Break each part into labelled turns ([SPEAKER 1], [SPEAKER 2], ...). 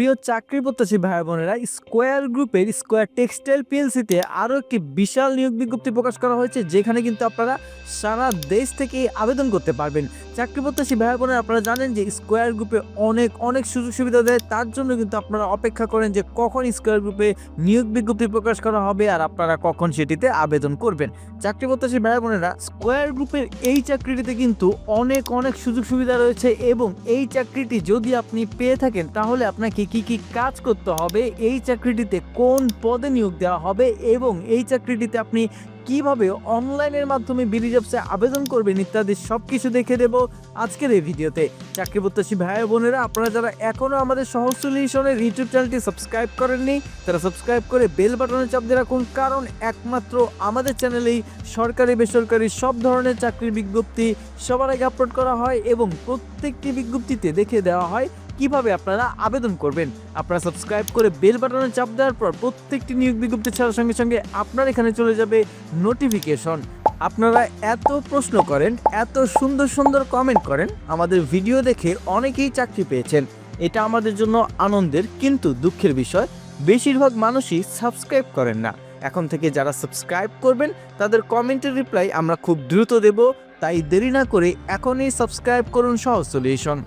[SPEAKER 1] প্রিয় চাকরি প্রত্যাশী ভাই বোনেরা স্কোয়ার গ্রুপের স্কোয়ার টেক্সটাইল পিএলসিতে আরও একটি বিশাল নিয়োগ বিজ্ঞপ্তি প্রকাশ করা হয়েছে, যেখানে কিন্তু আপনারা সারা দেশ থেকে আবেদন করতে পারবেন। চাকরি প্রত্যাশী ভাই বোনেরা, আপনারা জানেন যে স্কোয়ার গ্রুপে অনেক অনেক সুযোগ সুবিধা দেয়। তার জন্য কিন্তু আপনারা অপেক্ষা করেন যে কখন স্কোয়ার গ্রুপে নিয়োগ বিজ্ঞপ্তি প্রকাশ করা হবে আর আপনারা কখন সেটিতে আবেদন করবেন। চাকরি প্রত্যাশী ভাই বোনেরা স্কোয়ার গ্রুপের এই চাকরিটিতে কিন্তু অনেক অনেক সুযোগ সুবিধা রয়েছে এবং এই চাকরিটি যদি আপনি পেয়ে থাকেন, তাহলে আপনাকে কি কি কাজ করতে হবে? এই চাকরিটিতে কোন পদে নিয়োগ দেওয়া হবে এবং এই চাকরিটিতে আপনি কীভাবে অনলাইনের মাধ্যমে বিডি জবসে আবেদন করবেন ইত্যাদি সব কিছু দেখে দেব আজকের এই ভিডিওতে। চাকরি প্রত্যাশী ভাই বোনেরা, আপনারা যারা এখনও আমাদের সহজ সলিউশনের ইউটিউব চ্যানেলটি সাবস্ক্রাইব করেননি, তারা সাবস্ক্রাইব করে বেল বাটনে চাপ দিয়ে রাখুন, কারণ একমাত্র আমাদের চ্যানেলেই সরকারি, বেসরকারি সব ধরনের চাকরির বিজ্ঞপ্তি সবার আগে আপলোড করা হয় এবং প্রত্যেকটি বিজ্ঞপ্তিতে দেখে দেওয়া হয়। কীভাবে আপনারা আবেদন করবেন? আপনারা সাবস্ক্রাইব করে বেল বাটনে চাপ দেওয়ার পর প্রত্যেকটি নিয়োগ বিজ্ঞপ্তি ছাড়ার সঙ্গে সঙ্গে আপনার এখানে চলে যাবে নোটিফিকেশন আপনারা এত প্রশ্ন করেন, এত সুন্দর সুন্দর কমেন্ট করেন, আমাদের ভিডিও দেখে অনেকেই চাকরি পেয়েছেন। এটা আমাদের জন্য আনন্দের কিন্তু দুঃখের বিষয়। বেশিরভাগ মানুষই সাবস্ক্রাইব করেন না। এখন থেকে যারা সাবস্ক্রাইব করবেন, তাদের কমেন্টের রিপ্লাই আমরা খুব দ্রুত দেব। তাই দেরি না করে এখনই সাবস্ক্রাইব করুন সহজ সলিউশন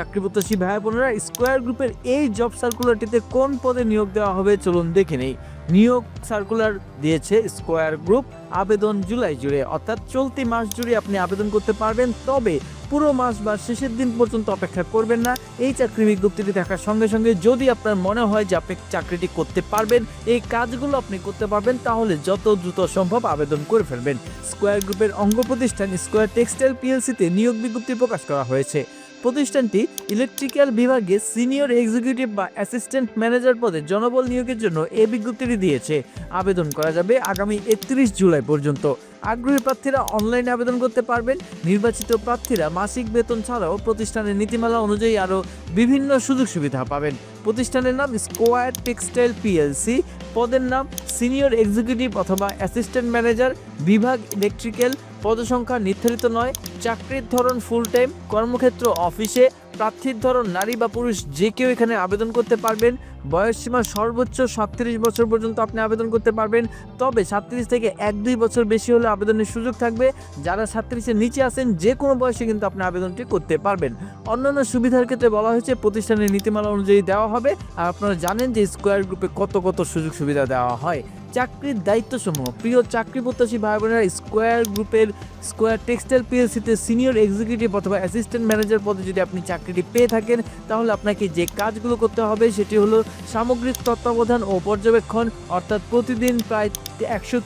[SPEAKER 1] চাকরি প্রত্যাশী ভাই বোনেরা স্কোয়ার গ্রুপের এই জব সার্কুলারটিতে কোন পদে নিয়োগ দেওয়া হবে চলুন দেখে নেই। নিয়োগ সার্কুলার দিয়েছে স্কোয়ার গ্রুপ আবেদন জুলাই জুড়ে, অর্থাৎ চলতি মাস জুড়ে আপনি আবেদন করতে পারবেন, তবে পুরো মাস বা শেষের দিন পর্যন্ত অপেক্ষা করবেন না। এই চাকরি বিজ্ঞপ্তিটি থাকার সঙ্গে সঙ্গে যদি আপনার মনে হয় যে আপনি চাকরিটি করতে পারবেন, এই কাজগুলো আপনি করতে পারবেন, তাহলে যত দ্রুত সম্ভব আবেদন করে ফেলবেন। স্কোয়ার গ্রুপের অঙ্গ প্রতিষ্ঠান স্কোয়ার টেক্সটাইল পিএলসিতে নিয়োগ বিজ্ঞপ্তি প্রকাশ করা হয়েছে। প্রতিষ্ঠানটি ইলেকট্রিক্যাল বিভাগে সিনিয়র এক্সিকিউটিভ বা অ্যাসিস্ট্যান্ট ম্যানেজার পদে জনবল নিয়োগের জন্য এ বিজ্ঞপ্তিটি দিয়েছে। আবেদন করা যাবে আগামী একত্রিশ জুলাই পর্যন্ত। আগ্রহী প্রার্থীরা অনলাইনে আবেদন করতে পারবেন। নির্বাচিত প্রার্থীরা মাসিক বেতন ছাড়াও প্রতিষ্ঠানের নীতিমালা অনুযায়ী আরও বিভিন্ন সুযোগ সুবিধা পাবেন। প্রতিষ্ঠানের নাম স্কোয়ার টেক্সটাইল পিএলসি পদের নাম সিনিয়র এক্সিকিউটিভ অথবা অ্যাসিস্ট্যান্ট ম্যানেজার বিভাগ ইলেকট্রিক্যাল পদসংখ্যা নির্ধারিত নয়, চাকরির ধরন ফুল টাইম কর্মক্ষেত্র অফিসে প্রার্থীর ধরন, নারী বা পুরুষ, যে কেউ এখানে আবেদন করতে পারবেন। বয়সসীমা সর্বোচ্চ সাতত্রিশ বছর পর্যন্ত আপনি আবেদন করতে পারবেন। তবে সাতত্রিশ থেকে এক দুই বছর বেশি হলে আবেদনের সুযোগ থাকবে। যারা সাতত্রিশের নিচে আছেন, যে কোনো বয়সে কিন্তু আপনি আবেদনটি করতে পারবেন। অন্যান্য সুবিধার ক্ষেত্রে বলা হয়েছে, প্রতিষ্ঠানের নীতিমালা অনুযায়ী দেওয়া হবে। আর আপনারা জানেন যে স্কোয়ার গ্রুপে কত কত সুযোগ সুবিধা দেওয়া হয়। চাকরির দায়িত্বসমূহ। প্রিয় চাকরি প্রত্যাশী ভাই বোনেরা স্কোয়ার গ্রুপের স্কোয়ার টেক্সটাইল পিএলসিতে সিনিয়র এক্সিকিউটিভ অথবা অ্যাসিস্ট্যান্ট ম্যানেজার পদে যদি আপনি চাকরিটি পেয়ে থাকেন, তাহলে আপনাকে যে কাজগুলো করতে হবে সেটি হলো সামগ্রিক তত্ত্বাবধান ও পর্যবেক্ষণ। অর্থাৎ প্রতিদিন প্রায় একশো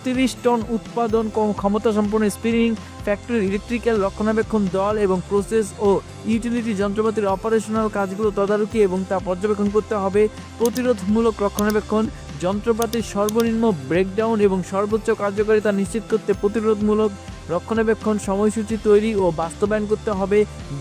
[SPEAKER 1] টন উৎপাদন ক্ষমতা সম্পন্ন স্পিনিং ফ্যাক্টরি, ইলেকট্রিক্যাল রক্ষণাবেক্ষণ দল এবং প্রসেস ও ইউটিলিটি যন্ত্রপাতির অপারেশনাল কাজগুলো তদারকি এবং তা পর্যবেক্ষণ করতে হবে। প্রতিরোধমূলক রক্ষণাবেক্ষণ যন্ত্রপাতির সর্বনিম্ন ব্রেকডাউন এবং সর্বোচ্চ কার্যকারিতা নিশ্চিত করতে প্রতিরোধমূলক রক্ষণাবেক্ষণ সময়সূচি তৈরি ও বাস্তবায়ন করতে হবে।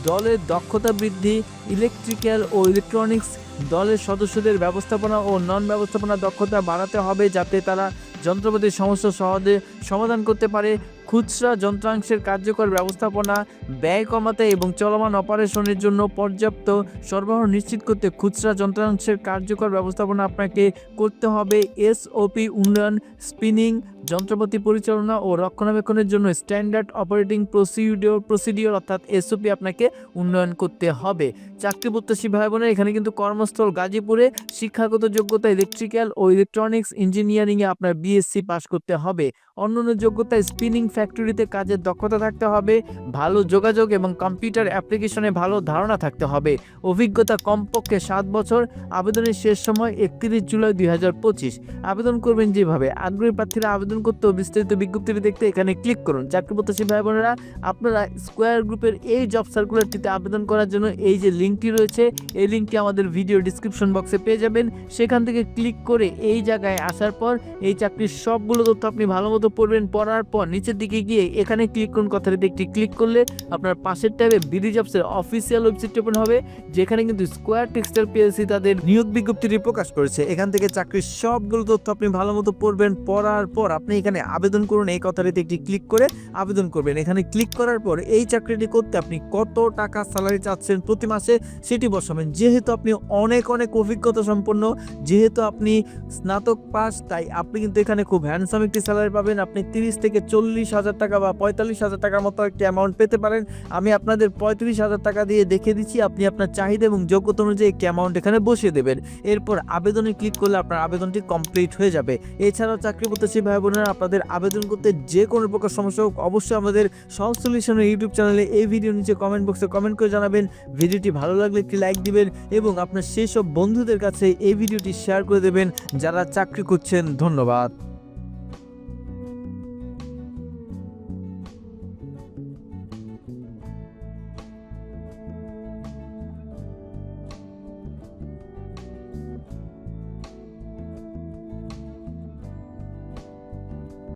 [SPEAKER 1] দলের দক্ষতা বৃদ্ধি ইলেকট্রিক্যাল ও ইলেকট্রনিক্স দলের সদস্যদের ব্যবস্থাপনা ও নন ব্যবস্থাপনা দক্ষতা বাড়াতে হবে যাতে তারা যন্ত্রপাতির সমস্যা সহজে সমাধান করতে পারে। খুচরা যন্ত্রাংশের কার্যকর ব্যবস্থাপনা ব্যয় কমাতে এবং চলমান অপারেশনের জন্য পর্যাপ্ত সরবরাহ নিশ্চিত করতে খুচরা যন্ত্রাংশের কার্যকর ব্যবস্থাপনা আপনাকে করতে হবে। এসওপি, উন্নয়ন, স্পিনিং, যন্ত্রপাতি পরিচালনা ও রক্ষণাবেক্ষণের জন্য স্ট্যান্ডার্ড অপারেটিং প্রসিডিওর প্রসিডিওর অর্থাৎ এসওপি আপনাকে উন্নয়ন করতে হবে। চাকরি প্রত্যাশী ভাই বোনের এখানে কিন্তু কর্মস্থল গাজীপুরে শিক্ষাগত যোগ্যতা, ইলেকট্রিক্যাল ও ইলেকট্রনিক্স ইঞ্জিনিয়ারিংয়ে আপনার বিএসসি পাশ করতে হবে। অন্যান্য যোগ্যতা স্পিনিং ফ্যাক্টরিতে কাজের দক্ষতা থাকতে হবে, ভালো যোগাযোগ এবং কম্পিউটার অ্যাপ্লিকেশনে ভালো ধারণা থাকতে হবে। অভিজ্ঞতা কমপক্ষে সাত বছর, আবেদনের শেষ সময় একত্রিশ জুলাই দুই হাজার পঁচিশ। আবেদন করবেন যেভাবে। আগ্রহী প্রার্থীরা আবেদন করতে বিস্তারিত বিজ্ঞপ্তিটি দেখতে এখানে ক্লিক করুন। চাকরি প্রত্যাশী ভাই বোনেরা, আপনারা স্কোয়ার গ্রুপের এই জব সার্কুলারটিতে আবেদন করার জন্য এই যে লিঙ্কটি রয়েছে, এই লিঙ্কটি আমাদের ভিডিও ডিসক্রিপশন বক্সে পেয়ে যাবেন। সেখান থেকে ক্লিক করে এই জায়গায় আসার পর এই চাকরির সবগুলো তথ্য আপনি ভালো মতো পড়বেন, পড়ার পর নিচের দিকে গিয়ে এখানে ক্লিক করুন। কথাটিতে একটি ক্লিক করলে আপনার পাশের ট্যাবে বিডি জবসের অফিসিয়াল ওয়েবসাইট ওপেন হবে, যেখানে কিন্তু স্কোয়ার টেক্সটাইল পিএলসি তাদের নিয়োগ বিজ্ঞপ্তিটি প্রকাশ করেছে। এখান থেকে চাকরির সবগুলো তথ্য আপনি ভালো মতো পড়বেন, পড়ার পর আপনি এখানে আবেদন করুন। এই কথাটিতে একটি ক্লিক করে আবেদন করবেন। এখানে ক্লিক করার পর এই চাকরিটি করতে আপনি কত টাকা স্যালারি চাচ্ছেন প্রতি মাসে সেটি বসাবেন। যেহেতু আপনি অনেক অনেক অভিজ্ঞতা সম্পন্ন, যেহেতু আপনি স্নাতক পাস, তাই আপনি কিন্তু এখানে খুব হ্যান্ডসাম একটি স্যালারি পাবেন আপনি তিরিশ থেকে চল্লিশ হাজার টাকা বা পঁয়তাল্লিশ হাজার টাকার মতো একটি অ্যামাউন্ট পেতে পারেন। আমি আপনাদের পঁয়ত্রিশ হাজার টাকা দিয়ে দেখে দিচ্ছি। আপনি আপনার চাহিদা এবং যোগ্যতা অনুযায়ী একটি অ্যামাউন্ট এখানে বসিয়ে দেবেন। এরপর আবেদনে ক্লিক করলে আপনার আবেদনটি কমপ্লিট হয়ে যাবে। এছাড়াও চাকরি প্রত্যাশী ভাই বোনেরা, আপনাদের আবেদন করতে যে কোনো প্রকার সমস্যা হোক, অবশ্যই আমাদের সহজ সলিউশনের ইউটিউব চ্যানেলে এই ভিডিও নিচে কমেন্ট বক্সে কমেন্ট করে জানাবেন। ভিডিওটি ভালো লাগলে একটি লাইক দিবেন এবং আপনার সেই সব বন্ধুদের কাছে এই ভিডিওটি শেয়ার করে দেবেন। যারা চাকরি করছেন ধন্যবাদ।